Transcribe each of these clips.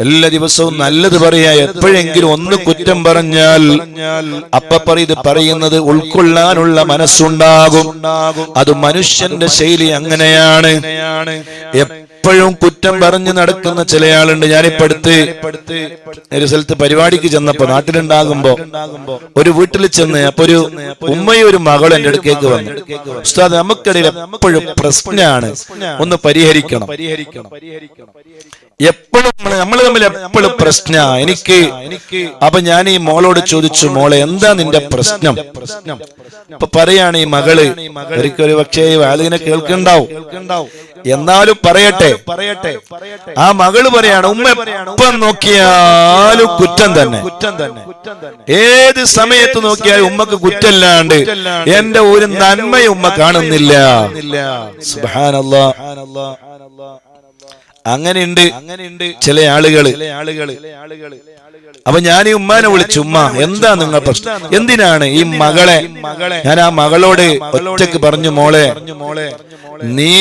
എല്ലാ ദിവസവും നല്ലത് പറയാ എപ്പോഴെങ്കിലും ഒന്ന് കുറ്റം പറഞ്ഞാൽ അപ്പ പറയത് പറയുന്നത് ഉൾക്കൊള്ളാനുള്ള മനസ്സുണ്ടാകും. അത് മനുഷ്യന്റെ ശൈലി അങ്ങനെയാണ്. എപ്പോഴും കുറ്റം പറഞ്ഞു നടക്കുന്ന ചില ആളുണ്ട്. ഞാനിപ്പോ അടുത്ത് ഒരു സ്ഥലത്ത് പരിപാടിക്ക് ചെന്നപ്പോ നാട്ടിലുണ്ടാകുമ്പോ ഒരു വീട്ടിൽ ചെന്ന് അപ്പൊ ഒരു ഉമ്മയും ഒരു മകളും എന്റെ അടുക്കേക്ക് വന്നു. ഉസ്താദ് നമുക്കിടയിൽ എപ്പോഴും പ്രശ്നമാണ് ഒന്ന് പരിഹരിക്കണം. എപ്പോഴും നമ്മൾ തമ്മിൽ എപ്പോഴും പ്രശ്ന. എനിക്ക് അപ്പൊ ഞാൻ ഈ മോളോട് ചോദിച്ചു മോളെ എന്താ നിന്റെ പ്രശ്നം? പ്രശ്നം അപ്പൊ പറയാണ് ഈ മകൾ ഒരിക്കലും ഒരു പക്ഷേ വാലിനെ കേൾക്കുന്നുണ്ടാവും എന്നാലും പറയട്ടെ. പറയട്ടെ. ആ മകൾ പറയാണ് ഉമ്മ എപ്പം നോക്കിയാലും കുറ്റം തന്നെ. കുറ്റം തന്നെ. ഏത് സമയത്ത് നോക്കിയാലും ഉമ്മക്ക് കുറ്റല്ലാണ്ട് എന്റെ ഒരു നന്മയും ഉമ്മ കാണുന്നില്ല. അങ്ങനെയുണ്ട് അങ്ങനെയുണ്ട്. ചില ആളുകൾ. ആളുകൾ. അപ്പൊ ഞാൻ ഈ ഉമ്മാനെ വിളിച്ചു ഉമ്മ എന്താ നിങ്ങൾ പ്രശ്നം? എന്തിനാണ് ഈ മകളെ? ഞാൻ ആ മകളോട് ഒറ്റയ്ക്ക് പറഞ്ഞു മോളെ നീ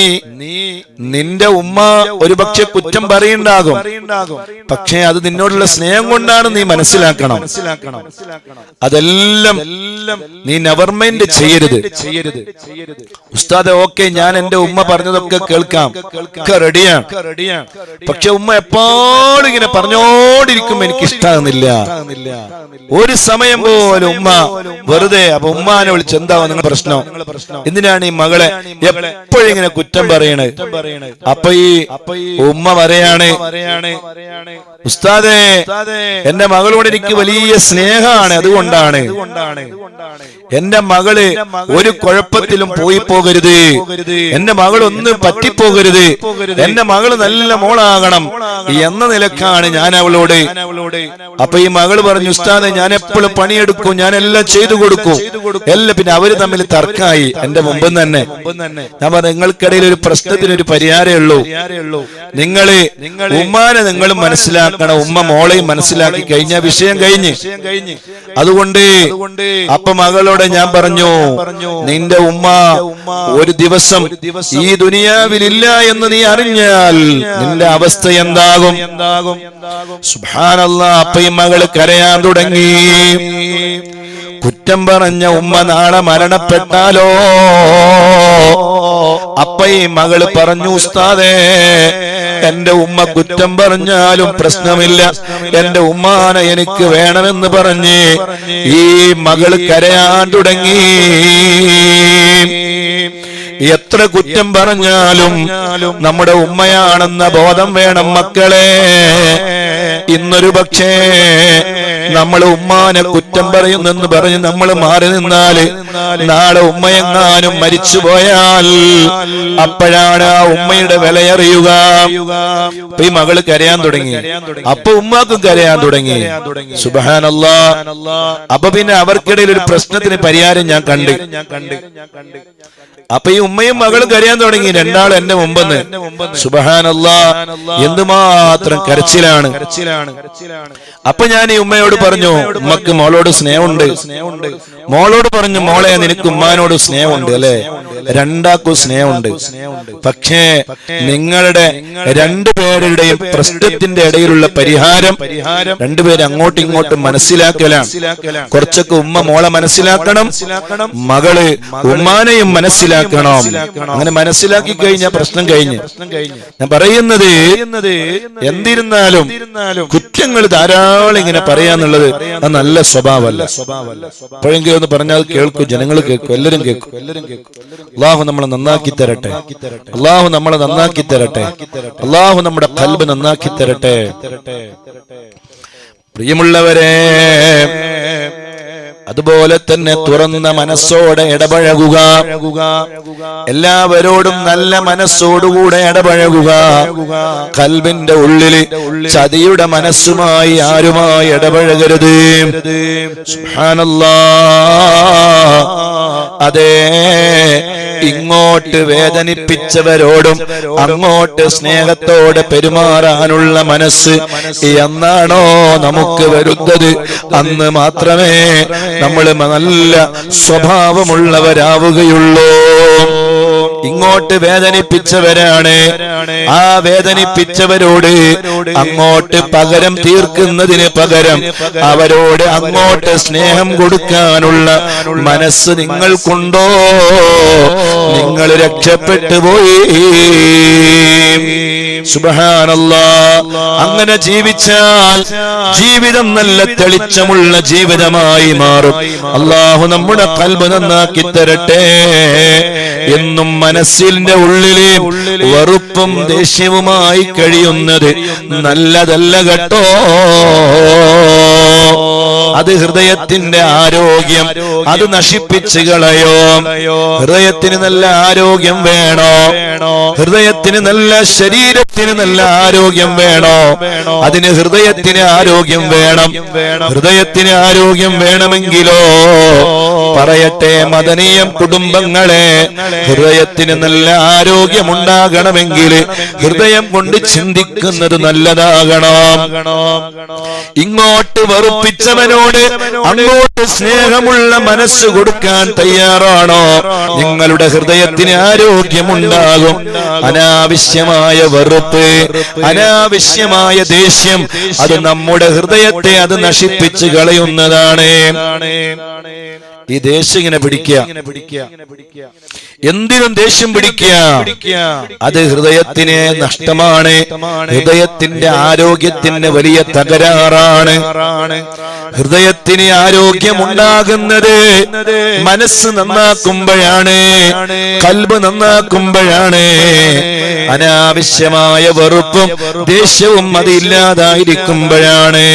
നിന്റെ ഉമ്മ ഒരു പക്ഷെ കുറ്റം പറയുണ്ടാകും പക്ഷേ അത് നിന്നോടുള്ള സ്നേഹം കൊണ്ടാണ് നീ മനസ്സിലാക്കണം. അതെല്ലാം നീ നെവർമൈൻഡ് ചെയ്യരുത്. ചെയ്യരുത്. ഉസ്താദ് ഓക്കെ ഞാൻ എന്റെ ഉമ്മ പറഞ്ഞതൊക്കെ കേൾക്കാം. റെഡിയാണ് പക്ഷെ ഉമ്മ എപ്പോഴും ഇങ്ങനെ പറഞ്ഞോണ്ടിരിക്കും എനിക്ക് ഇഷ്ടമാകുന്നില്ല ഒരു സമയം പോലും ഉമ്മ വെറുതെ അപ്പൊ ഉമ്മാനെ വിളിച്ച് എന്താവും നിങ്ങളെ പ്രശ്നം? എന്തിനാണ് ഈ മകളെ എപ്പോഴും ഇങ്ങനെ കുറ്റം പറയണേ അപ്പൊ ഈ ഉമ്മ പറയാണ് ഉസ്താദേ എന്റെ മകളോട് എനിക്ക് വലിയ സ്നേഹമാണ്. അതുകൊണ്ടാണ്. എന്റെ മകൾ ഒരു കുഴപ്പത്തിലും പോയി പോകരുത്. എന്റെ മകൾ ഒന്ന് പറ്റിപ്പോകരുത്. എന്റെ മകൾ നല്ല മോളാകണം. എന്ന നിലക്കാണ് ഞാൻ അവളോട് അപ്പൊ ഈ മകൾ പറഞ്ഞു ഉസ്താദ് ഞാൻ എപ്പോഴും പണിയെടുക്കും ഞാൻ എല്ലാം ചെയ്തു കൊടുക്കും. എല്ലാം പിന്നെ അവർ തമ്മിൽ തർക്കമായി എന്റെ മുമ്പ് തന്നെ. ഞാൻ പറഞ്ഞു നിങ്ങൾക്കിടയിൽ ഒരു പ്രശ്നത്തിന് ഒരു പരിഹാരമേ ഉള്ളൂ നിങ്ങൾ ഉമ്മാനെ നിങ്ങൾ മനസ്സിലാക്കണം ഉമ്മ മോളെയും മനസ്സിലാക്കി കഴിഞ്ഞ വിഷയം കഴിഞ്ഞ്. അതുകൊണ്ട് അപ്പൊ മകളോട് ഞാൻ പറഞ്ഞു നിന്റെ ഉമ്മ ഒരു ദിവസം ഈ ദുനിയാവിലില്ല എന്ന് നീ അറിഞ്ഞാൽ നിന്റെ അവസ്ഥ എന്താകും? എന്താകും സുഭാനല്ല മകൾ കരയാൻ തുടങ്ങി. കുറ്റം പറഞ്ഞ ഉമ്മ നാളെ മരണപ്പെട്ടാലോ? അപ്പ ഈ മകൾ പറഞ്ഞു ഉസ്താദേ എന്റെ ഉമ്മ കുറ്റം പറഞ്ഞാലും പ്രശ്നമില്ല. എന്റെ ഉമ്മാനെ എനിക്ക് വേണമെന്ന് പറഞ്ഞ് ഈ മകൾ കരയാൻ തുടങ്ങി. എത്ര കുറ്റം പറഞ്ഞാലും നമ്മുടെ ഉമ്മയാണെന്ന ബോധം വേണം മക്കളെ. ഇന്നൊരു പക്ഷേ നമ്മൾ ഉമ്മാനെ കുറ്റം പറയുന്നെന്ന് പറഞ്ഞ് നമ്മൾ മാറി നിന്നാൽ നാളെ ഉമ്മയെങ്ങാനും മരിച്ചു പോയാൽ അപ്പോഴാണ് ആ ഉമ്മയുടെ വിലയറിയുക ഈ മകൾ കരയാൻ തുടങ്ങി. അപ്പൊ ഉമ്മാക്കും കരയാൻ തുടങ്ങി. സുബാനല്ലാ അപ്പൊ പിന്നെ അവർക്കിടയിൽ ഒരു പ്രശ്നത്തിന് പരിഹാരം ഞാൻ കണ്ട്. അപ്പൊ ഈ ഉമ്മയും മകളും കരയാൻ തുടങ്ങി. രണ്ടാൾ എന്റെ മുമ്പെന്ന്. സുബഹാനല്ലാ. എന്തുമാത്രം കരച്ചിലാണ്. അപ്പൊ ഞാൻ ഈ ഉമ്മയോട് പറഞ്ഞു ഉമ്മക്ക് മോളോട് സ്നേഹമുണ്ട്. മോളോട് പറഞ്ഞു മോളെ നിനക്ക് ഉമ്മാനോട് സ്നേഹമുണ്ട് അല്ലെ? രണ്ടാക്കും സ്നേഹമുണ്ട്. പക്ഷേ നിങ്ങളുടെ രണ്ടുപേരുടെയും പ്രശ്നത്തിന്റെ ഇടയിലുള്ള പരിഹാരം രണ്ടുപേരും അങ്ങോട്ടും ഇങ്ങോട്ടും മനസ്സിലാക്കലാണ്. കുറച്ചൊക്കെ ഉമ്മ മോളെ മനസ്സിലാക്കണം മകൾ ഉമ്മാനെയും മനസ്സിലാക്കണം. അങ്ങനെ മനസ്സിലാക്കി കഴിഞ്ഞ. പ്രശ്നം കഴിഞ്ഞ്. ഞാൻ പറയുന്നത് എന്തിരുന്നാലും കുറ്റങ്ങൾ ധാരാളം ഇങ്ങനെ പറയാന്നുള്ളത് അത് നല്ല സ്വഭാവമല്ല. എപ്പോഴെങ്കിലും ഒന്ന് പറഞ്ഞാൽ കേൾക്കും ജനങ്ങൾ കേൾക്കും എല്ലാരും എല്ലാവരും കേൾക്കും. അള്ളാഹു നമ്മളെ നന്നാക്കി തരട്ടെ. അള്ളാഹു നമ്മളെ നന്നാക്കി തരട്ടെ. അള്ളാഹു നമ്മുടെ കൽബ് നന്നാക്കി തരട്ടെ. പ്രിയമുള്ളവരെ അതുപോലെ തന്നെ തുറന്ന മനസ്സോടെ ഇടപഴകുക. എല്ലാവരോടും നല്ല മനസ്സോടുകൂടെ ഇടപഴകുക. കൽബിന്റെ ഉള്ളിൽ ചതിയുടെ മനസ്സുമായി ആരുമായി ഇടപഴകരുത്. സുബ്ഹാനല്ലാ. അതെ ഇങ്ങോട്ട് വേദനിപ്പിച്ചവരോടും അങ്ങോട്ട് സ്നേഹത്തോടെ പെരുമാറാനുള്ള മനസ്സ് എന്നാണോ നമുക്ക് വരുന്നത്? അന്ന് മാത്രമേ നമ്മൾ നല്ല സ്വഭാവമുള്ളവരാവുകയുള്ളൂ. ഇങ്ങോട്ട് വേദനിപ്പിച്ചവരാണ്. ആ വേദനിപ്പിച്ചവരോട് അങ്ങോട്ട് പകരം തീർക്കുന്നതിന് പകരം അവരോട് അങ്ങോട്ട് സ്നേഹം കൊടുക്കാനുള്ള മനസ്സ് നിങ്ങൾക്കുണ്ടോ? നിങ്ങൾ രക്ഷപ്പെട്ടു പോയി. അങ്ങനെ ജീവിച്ചാൽ ജീവിതം നല്ല തെളിച്ചമുള്ള ജീവിതമായി മാറും. അള്ളാഹു നമ്മുടെ കൽബ് നന്നാക്കി തരട്ടെ. എന്നും മനസ്സിന്റെ ഉള്ളിലെ വെറുപ്പും ദേഷ്യവുമായി കഴിയുന്നത് നല്ലതല്ല കേട്ടോ. അത് ഹൃദയത്തിന്റെ ആരോഗ്യം. അത് നശിപ്പിച്ചു കളയോ. ഹൃദയത്തിന് നല്ല ആരോഗ്യം വേണോ? ഹൃദയത്തിന് നല്ല ശരീരത്തിന് നല്ല ആരോഗ്യം വേണോ? അതിന് ഹൃദയത്തിന് ആരോഗ്യം വേണം. ഹൃദയത്തിന് ആരോഗ്യം വേണമെങ്കിലോ? പറയട്ടെ മദനീയം കുടുംബങ്ങളെ ഹൃദയത്തിന് നല്ല ആരോഗ്യമുണ്ടാകണമെങ്കിൽ ഹൃദയം കൊണ്ട് ചിന്തിക്കുന്നത് നല്ലതാകണം. ഇങ്ങോട്ട് വെറുപ്പിച്ചവനോട് അങ്ങോട്ട് സ്നേഹമുള്ള മനസ്സ് കൊടുക്കാൻ തയ്യാറാണോ? നിങ്ങളുടെ ഹൃദയത്തിന് ആരോഗ്യമുണ്ടാകും. അനാവശ്യമായ വെറുപ്പ് അനാവശ്യമായ ദേഷ്യം അത് നമ്മുടെ ഹൃദയത്തെ അത് നശിപ്പിച്ച് കളയുന്നതാണ്. ഈ ദേഷ്യം ഇങ്ങനെ പിടിക്കുക. എന്തിനും ദേഷ്യം പിടിക്കുക. അത് ഹൃദയത്തിന് നഷ്ടമാണ്. ഹൃദയത്തിന്റെ ആരോഗ്യത്തിന് വലിയ തകരാറാണ്. ഹൃദയത്തിന് ആരോഗ്യമുണ്ടാകുന്നത് മനസ്സ് നന്നാക്കുമ്പോഴാണ് കൽബ് നന്നാക്കുമ്പോഴാണ്. അനാവശ്യമായ വെറുപ്പും ദേഷ്യവും അതില്ലാതായിരിക്കുമ്പോഴാണ്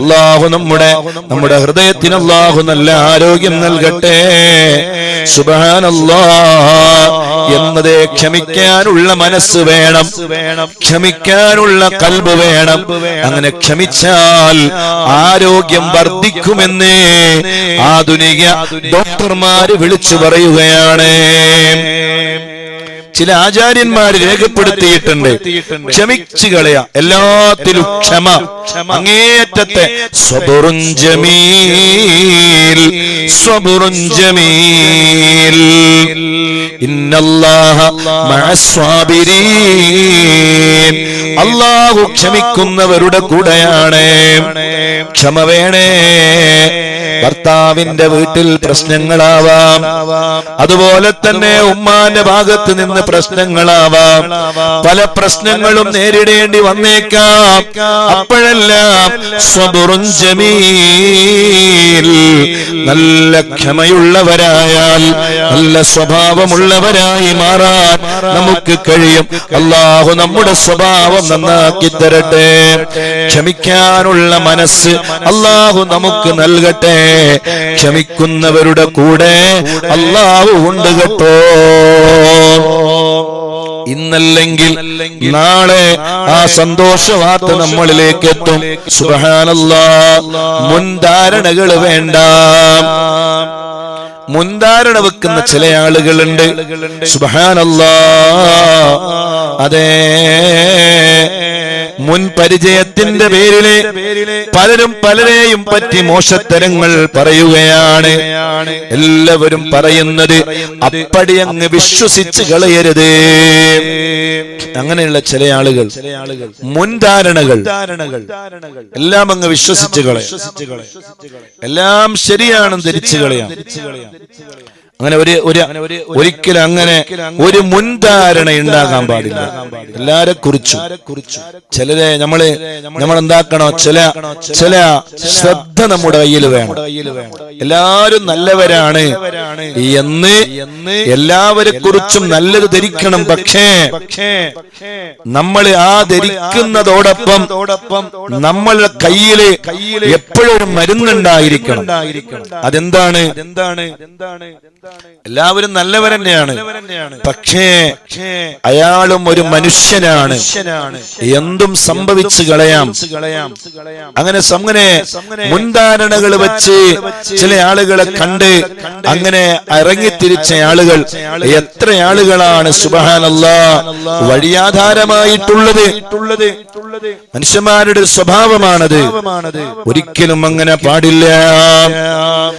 അള്ളാഹു നമ്മുടെ നമ്മുടെ ഹൃദയത്തിന് അള്ളാഹു നല്ല ആരോഗ്യം നൽകട്ടെ. സുബാനല്ലാ എന്നത് ക്ഷമിക്കാനുള്ള മനസ്സ് വേണം. ക്ഷമിക്കാനുള്ള കൽബ് വേണം. അങ്ങനെ ക്ഷമിച്ചാൽ ആരോഗ്യം വർദ്ധിക്കുമെന്ന്. ആധുനിക ഡോക്ടർമാര് വിളിച്ചു പറയുകയാണ്. ചില ആചാര്യന്മാര് രേഖപ്പെടുത്തിയിട്ടുണ്ട്. ക്ഷമിച്ചു കളയ. എല്ലാത്തിലും ക്ഷമ. അങ്ങേയറ്റത്തെ സ്വബുറും ജമീൽ സ്വബുറും ജമീൽ ഇന്നല്ലാഹ അള്ളാഹു ക്ഷമിക്കുന്നവരുടെ കൂടെയാണ്. ക്ഷമ വേണേ. ഭർത്താവിന്റെ വീട്ടിൽ പ്രശ്നങ്ങളാവാം. അതുപോലെ തന്നെ ഉമ്മാന്റെ ഭാഗത്ത് നിന്ന് പ്രശ്നങ്ങളാവാം. പല പ്രശ്നങ്ങളും നേരിടേണ്ടി വന്നേക്കാം. അപ്പോഴെല്ലാം സബുറും ജമീൽ നല്ല ക്ഷമയുള്ളവരായാൽ നല്ല സ്വഭാവമുള്ളവരായി മാറാൻ നമുക്ക് കഴിയും. അള്ളാഹു നമ്മുടെ സ്വഭാവം നന്നാക്കി തരട്ടെ. ക്ഷമിക്കാനുള്ള മനസ്സ് അള്ളാഹു നമുക്ക് നൽകട്ടെ. ക്ഷമിക്കുന്നവരുടെ കൂടെ അള്ളാഹു ഉണ്ട് കേട്ടോ. ഇന്നല്ലെങ്കിൽ നാളെ ആ സന്തോഷവാർത്ത നമ്മളിലേക്ക് എത്തും സുബഹാനല്ലാ മുൻധാരണകൾ വേണ്ട. മുൻധാരണ വെക്കുന്ന ചില ആളുകളുണ്ട്. സുബഹാനല്ലാ. അതെ. മുൻ പരിചയത്തിന്റെ പേരിൽ പലരും പലരെയും പറ്റി മോശത്തരങ്ങൾ പറയുകയാണ്. എല്ലാവരും പറയുന്നത് അപ്പടി അങ്ങ് വിശ്വസിച്ച് കളയരുത്. അങ്ങനെയുള്ള ചില ആളുകൾ മുൻധാരണകൾ എല്ലാം അങ്ങ് വിശ്വസിച്ച് കളയും. എല്ലാം ശരിയാണെന്ന് ധരിച്ചു കളയാം. അങ്ങനെ ഒരു ഒരു ഒരിക്കലും അങ്ങനെ ഒരു മുൻധാരണ ഉണ്ടാകാൻ പാടില്ല. എല്ലാരെ കുറിച്ചും ചിലരെ നമ്മൾ നമ്മൾ എന്താക്കണോ ചില ചില ശ്രദ്ധ നമ്മുടെ കയ്യിൽ വേണം. എല്ലാരും നല്ലവരാണ്. എന്ന് എല്ലാവരെ കുറിച്ചും നല്ലത് ധരിക്കണം പക്ഷേ നമ്മൾ ആ ധരിക്കുന്നതോടൊപ്പം നമ്മളുടെ കയ്യിൽ എപ്പോഴും മരുന്നുണ്ടായിരിക്കണം. അതെന്താണ്? എല്ലാവരും നല്ലവർ തന്നെയാണ്. പക്ഷേ അയാളും ഒരു മനുഷ്യനാണ്. എന്തും സംഭവിച്ചു കളയാം. അങ്ങനെ അങ്ങനെ മുൻധാരണകൾ വെച്ച് ചില ആളുകളെ കണ്ട് അങ്ങനെ ഇറങ്ങിത്തിരിച്ച ആളുകൾ എത്ര ആളുകളാണ് സുബഹാനല്ല വഴിയാധാരമായിട്ടുള്ളത്? മനുഷ്യന്മാരുടെ സ്വഭാവമാണത്. ഒരിക്കലും അങ്ങനെ പാടില്ല.